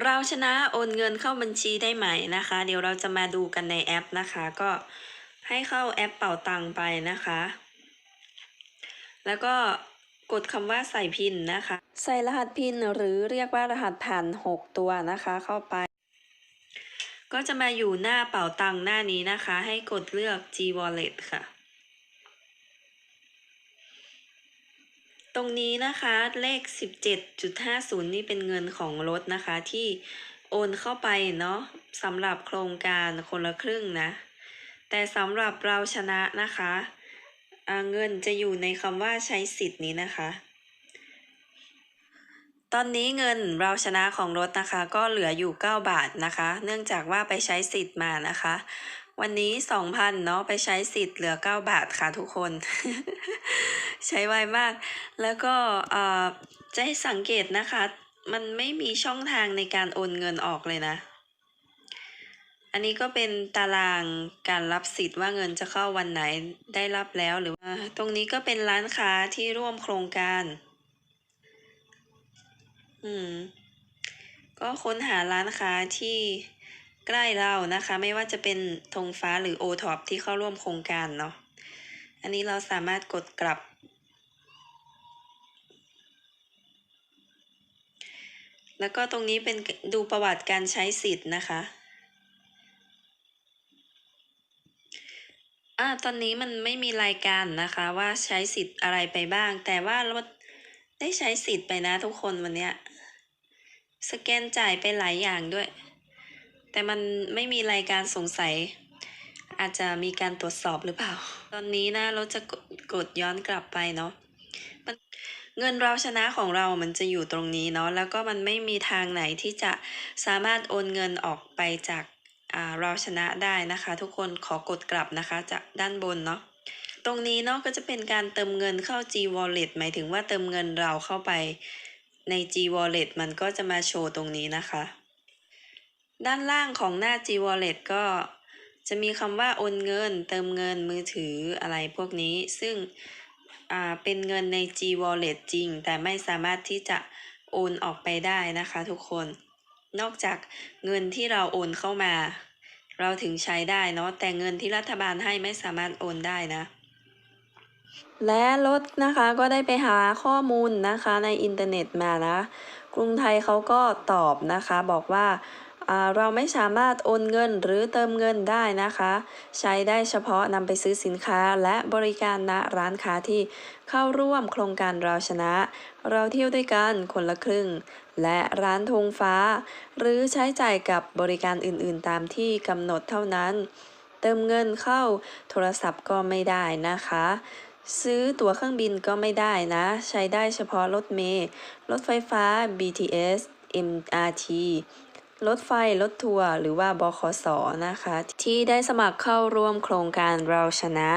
เราชนะโอนเงินเข้าบัญชีได้ไหมนะคะ เดี๋ยวเราจะมาดูกันในแอปนะคะ ก็ให้เข้าแอปเป่าตังไปนะคะ แล้วก็กดคำว่าใส่พินนะคะ ใส่รหัสพินหรือเรียกว่ารหัสผ่าน 6 ตัวนะคะ เข้าไป ก็จะมาอยู่หน้าเป่าตังหน้านี้นะคะ ให้กดเลือก G Wallet ค่ะ ตรงนี้นะคะเลข 17.50 นี่เป็นเงินของรถนะคะที่โอนเข้าไปเนาะสำหรับโครงการคนละครึ่งนะ แต่สำหรับเราชนะนะคะเงินจะอยู่ในคำว่าใช้สิทธิ์นี้นะคะ ตอนนี้เงินเราชนะของรถนะคะ ก็เหลืออยู่ 9 บาทนะคะ เนื่องจากว่าไปใช้สิทธิ์มานะคะ วันนี้ 2,000เนาะไปใช้สิทธิ์เหลือ 9 บาทค่ะทุกคน ใช้ไวมาก แล้วก็เอ่อจะให้สังเกตนะคะ มันไม่มีช่องทางในการโอนเงินออกเลยนะ อันนี้ก็เป็นตารางการรับสิทธิ์ว่าเงินจะเข้าวันไหนได้รับแล้วหรือว่าตรงนี้ก็เป็นร้านค้าที่ร่วมโครงการ อืม ก็ค้นหาร้านค้าที่ใกล้เรานะคะ ไม่ว่าจะเป็นธงฟ้าหรือโอท็อปที่เข้าร่วมโครงการเนาะอันนี้เราสามารถกดกลับ แล้วก็ตรงนี้เป็นดูประวัติการใช้สิทธิ์นะคะอ่าตอนนี้มันไม่มีรายการนะคะว่าใช้สิทธิ์อะไรไปบ้าง แต่ว่ารถได้ใช้สิทธิ์ไปนะทุกคนวันเนี้ยสแกนจ่ายไปหลายอย่างด้วย แต่มันไม่มีรายการสงสัย อาจจะมีการตรวจสอบหรือเปล่า ตอนนี้นะเราจะกดย้อนกลับไปเนาะ เงินเราชนะของเรามันจะอยู่ตรงนี้เนาะแล้วก็มันไม่มีทางไหนที่จะสามารถโอนเงินออกไปจากอ่าเราชนะได้นะคะ ทุกคนขอกดกลับนะคะจากด้านบนเนาะตรงนี้เนาะก็จะเป็นการเติมเงินเข้า G Wallet หมายถึงว่าเติมเงินเราเข้าไปใน G Wallet มันก็จะมาโชว์ตรงนี้นะคะ ด้านล่างของหน้า G Wallet ก็จะมีคำว่าโอนเงิน เติมเงินมือถืออะไรพวกนี้ ซึ่ง เป็นเงินใน G Wallet จริง แต่ไม่สามารถที่จะโอนออกไปได้นะคะทุกคน นอกจากเงินที่เราโอนเข้ามา เราถึงใช้ได้เนาะแต่เงินที่รัฐบาลให้ไม่สามารถโอนได้นะ และรถนะคะก็ได้ไปหาข้อมูลนะคะในอินเทอร์เน็ตมานะ กรุงไทยเขาก็ตอบนะคะบอกว่าอ่า เราไม่สามารถโอนเงินหรือเติมเงินได้นะคะ ใช้ได้เฉพาะนำไปซื้อสินค้าและบริการณร้านค้าที่เข้าร่วมโครงการเราชนะ เราเที่ยวด้วยกันคนละครึ่ง และร้านธงฟ้า หรือใช้จ่ายกับบริการอื่นๆ ตามที่กำหนดเท่านั้น เติมเงินเข้าโทรศัพท์ก็ไม่ได้นะคะ ซื้อตั๋วเครื่องบินก็ไม่ได้นะ ใช้ได้เฉพาะรถเมล์รถไฟฟ้า BTS MRT รถไฟ รถทัวร์หรือว่าบขสนะคะ ที่ได้สมัครเข้าร่วมโครงการเราชนะ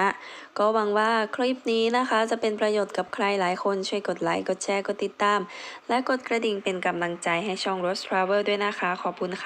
ก็หวังว่าคลิปนี้นะคะ จะเป็นประโยชน์กับใครหลายคนช่วยกดไลค์ กดแชร์ กดติดตาม และกดกระดิ่งเป็นกำลังใจให้ช่อง Rose Travel ด้วยนะคะ ขอบคุณค่ะ